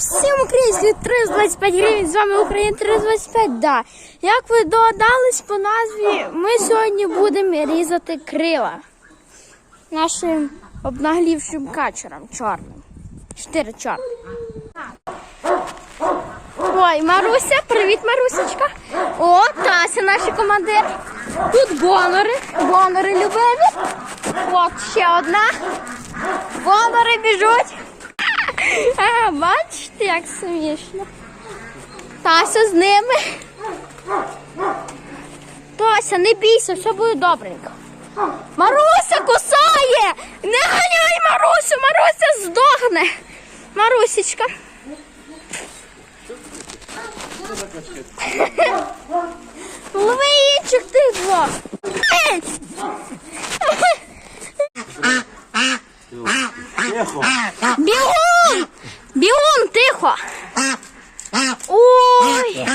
Всім українських 325 гривень, з вами Україна 325, да. Як ви догадались по назві, ми сьогодні будемо різати крила нашим обнаглівшим качерам чорним. Чотири чорні. Ой, Маруся, привіт, Марусечка. О, Тася, наш командир. Тут бонори, бонори любимі. От ще одна. Бонори біжуть. А, бачите, як смішно. Тася з ними. Тося, не бійся, все буде добренько. Маруся кусає! Не ганяй Марусю, Маруся здохне. Марусечка. Лови інших тих двох. Бігун! Бігун, тихо! Ой!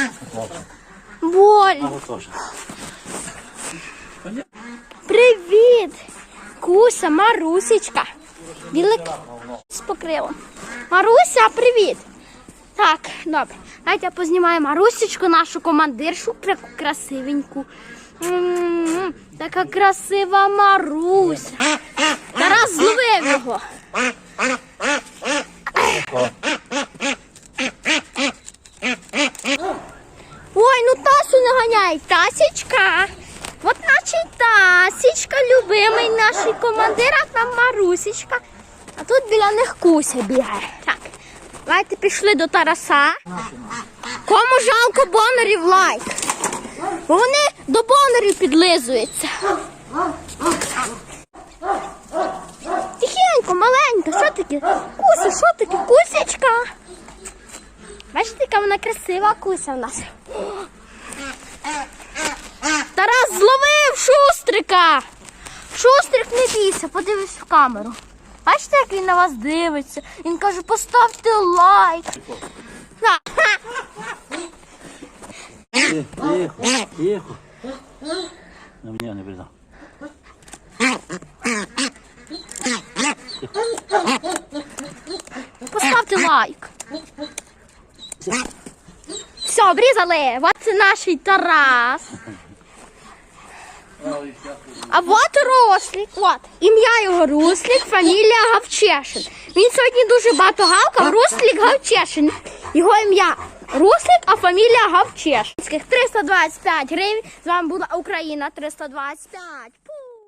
Боль! Привіт! Куся, Марусечка. Білик з покрилом. Маруся, привіт! Так, добре. Давайте я познімаю Марусечку, нашу командиршу, красивеньку. Така красива Маруся. Тарас зловив його. Ой, ну Ганяй, Тасечка. От наче Тасечка, любимий наш командир, а там Марусечка. А тут біля них Куся бігає. Так, давайте пішли до Тараса. Кому жалко бонорів лайк? Вони до бонорів підлизуються. Тихенько, маленько, що таке? Куся, що таке? Кусечка. Бачите, яка вона красива куся в нас. Тарас зловив шустрика. Шустрик не бійся, подивись в камеру. Бачите, як він на вас дивиться. Він каже, поставте лайк. Тихо. На мене не придав. Поставте лайк. Все, обрізали. От це наш Тарас. А от Рослік. От. Ім'я його Руслік, фамілія Гавчешин. Він сьогодні дуже багато гавкав. Руслік Гавчешин. Його ім'я Руслік, а фамілія Гавчешин. 325 гривень. З вами була Україна 325.